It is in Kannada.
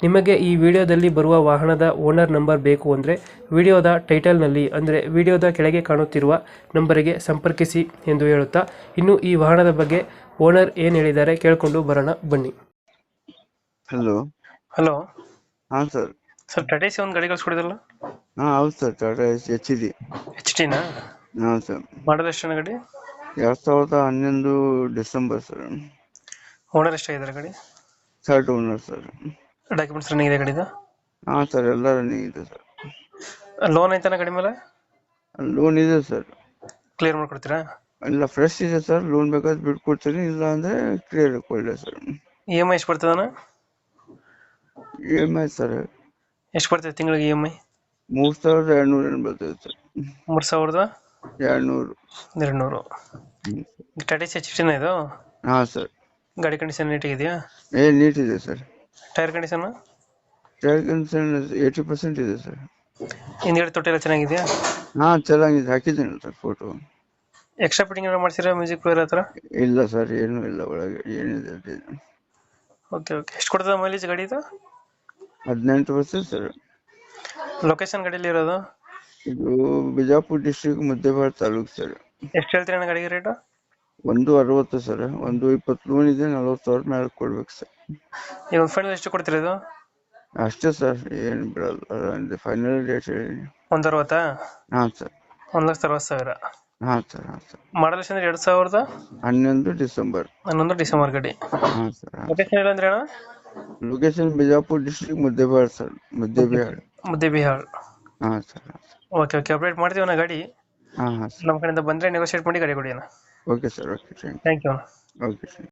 ನಿಮಗೆ ಈ ವಿಡಿಯೋದಲ್ಲಿ ಬರುವ ವಾಹನದ ಓನರ್ ನಂಬರ್ ಬೇಕು ಅಂದರೆ ವಿಡಿಯೋದ ಟೈಟಲ್ನಲ್ಲಿ ಅಂದರೆ ವಿಡಿಯೋದ ಕೆಳಗೆ ಕಾಣುತ್ತಿರುವ ನಂಬರಿಗೆ ಸಂಪರ್ಕಿಸಿ ಎಂದು ಹೇಳುತ್ತಾ ಇನ್ನು ಈ ವಾಹನದ ಬಗ್ಗೆ ಓನರ್ ಏನು ಹೇಳಿದ್ದಾರೆ ಕೇಳಿಕೊಂಡು ಬರೋಣ ಬನ್ನಿ. ಹಲೋ ಹಲೋ ಹಾಂ ಸರ್ ಸರ್ ಟಾಟಾ ಸಿ ಒಂದು ಗಾಡಿ ಕಳಿಸ್ಕೊಡಿದಲ್ಲ ಹಾಂ ಹೌದು sir Tata S H D H ಡಿನಾ ಹಾಂ ಸರ್ ಮಾಡಲ್ ಎಷ್ಟು ಗಾಡಿ? ಎರಡು ಸಾವಿರದ ಹನ್ನೊಂದು ಡಿಸೆಂಬರ್ ಸರ್ ಓನರ್ ಎಷ್ಟಾಗಿದ್ದಾರೆ ಗಾಡಿ? Third owner sir documents running ಇದೆ ಗಾಡಿದು ಹಾಂ ಸರ್ ಎಲ್ಲ ರನ್ನಿಂಗ್ ಇದೆ ಸರ್. ಲೋನ್ ಐತಾನ ಗಾಡಿ ಮೇಲೆ? ಲೋನ್ ಇದೆ ಸರ್. ಕ್ಲಿಯರ್ ಮಾಡ್ಕೊಡ್ತೀರಾ? ಇಲ್ಲ ಫ್ರೆಶ್ ಇದೆ ಸರ್. ಲೋನ್ ಬೇಕಾದ್ರೆ ಬಿಟ್ಕೊಡ್ತೀನಿ ಇಲ್ಲ ಅಂದ್ರೆ ಕ್ಲಿಯರ್ ಕೊಡಲಿ ಸರ್. ಇ ಎಂ ಐ ಎಷ್ಟು ಬರ್ತದಣ್ಣ? E M I sir. ಎಷ್ಟು ಬರ್ತದೆ ತಿಂಗಳಿಗೆ ಇ ಎಂ ಐ ಮೂರು ಸಾವಿರದ ಎರಡುನೂರು ಏನು ಬರ್ತದೆ ಸರ್. ಮೂರು ಸಾವಿರದ? ಎರಡುನೂರು. ಎರಡು ನೂರು ಟಾಟಾ ಎಚ್ ಇದು? ಹಾಂ ಸರ್. ಗಾಡಿ ಕಂಡೀಷನ್ ನೀಟಾಗಿದೆಯಾ ಏ ನೀಟ್ ಇದೆ sir. Tyre condition tyre condition eighty percent ಇದೆ ಸರ್ ಹಿಂದ್ಗಡೆ ತೊಟ್ಟಿ ಎಲ್ಲ ಚೆನ್ನಾಗಿದೆಯಾ? ಹಾಂ ಚೆನ್ನಾಗಿದೆ. ಹಾಕಿದ್ದೀನಿ ಸರ್ ಫೋಟೋ ಎಕ್ಸ್ಟ್ರಾ ಫಿಟ್ಟಿಂಗ್ ಏನೋ ಮಾಡ್ಸಿರಾ ಮ್ಯೂಸಿಕ್ ಪ್ಲೇಯರ್ ಹತ್ರ ಇಲ್ಲ ಸರ್ ಏನೂ ಇಲ್ಲ ಒಳಗೆ ಏನಿದೆ ಅದೇ. ಓಕೆ ಓಕೆ ಎಷ್ಟು ಕೊಡ್ತದೆ ಮೈಲೇಜ್ ಗಾಡಿ ಇದು? ಹದಿನೆಂಟು ವರ್ಷ ಸರ್ ಲೊಕೇಶನ್ ಗಾಡಿಯಲ್ಲಿ ಇರೋದು? ಇದು ಬಿಜಾಪುರ್ ಡಿಸ್ಟ್ರಿಕ್ಟ್ ಮುದ್ದೇಬಾಳ ತಾಲೂಕು ಸರ್ ಎಷ್ಟು ಹೇಳ್ತೀರಾ ಅಣ್ಣ ಗಾಡಿಗೆ ರೇಟು ಒಂದು ಅರವತ್ತು ಸರ್ ಒಂದು ಇಪ್ಪತ್ತು ಲೋನ್ ಇದೆ ನಲ್ವತ್ತು ಸಾವಿರ ಮೇಲೆ ಕೊಡ್ಬೇಕು ಸರ್. ನೀವು ಫೈನಲ್ ಎಷ್ಟು ಕೊಡ್ತೀರಾ ಇದು ಅಷ್ಟೇ ಸರ್ ಏನು ಬಿಡಲ್ಲ ಫೈನಲ್ ಡೇಟ್ ಹೇಳಿ. ಒಂದು ಅರವತ್ತಾ? ಹಾಂ ಸರ್. ಒಂದು ಲಕ್ಷದ ಅರವತ್ತು ಸಾವಿರ. ಹಾಂ ಸರ್ ಹಾಂ ಸರ್. ಮಾಡಲ್ ಎಷ್ಟು ಅಂದ್ರೆ ಎರಡು ಸಾವಿರದ? ಹನ್ನೊಂದು ಡಿಸೆಂಬರ್. ಹನ್ನೊಂದು ಡಿಸೆಂಬರ್ ಗಾಡಿ. ಹಾಂ ಸರ್ ಲೊಕೇಶನ್ ಇಲ್ಲ ಅಂದ್ರೆ ಅಣ್ಣ location Bijapur district Muddebala sir Muddebihal. Muddebihal ಹಾಂ ಸರ್ ಹಾಂ ಸರ್. ಓಕೆ ಓಕೆ ಅಪ್ಡೇಟ್ ಮಾಡ್ತೀವಿ ಅಣ್ಣ ಗಾಡಿ. ಹಾಂ ಹಾಂ ಸರ್. ನಮ್ಮ ಕಡೆಯಿಂದ ಬಂದರೆ ನೆಗೋಷಿಯೇಟ್ ಮಾಡಿ ಗಾಡಿ ಕೊಡಿ ಅಣ್ಣ. Okay sir okay thank thank you ಅಣ್ಣ ಯು ಓಕೆ ಥ್ಯಾಂಕ್ ಯು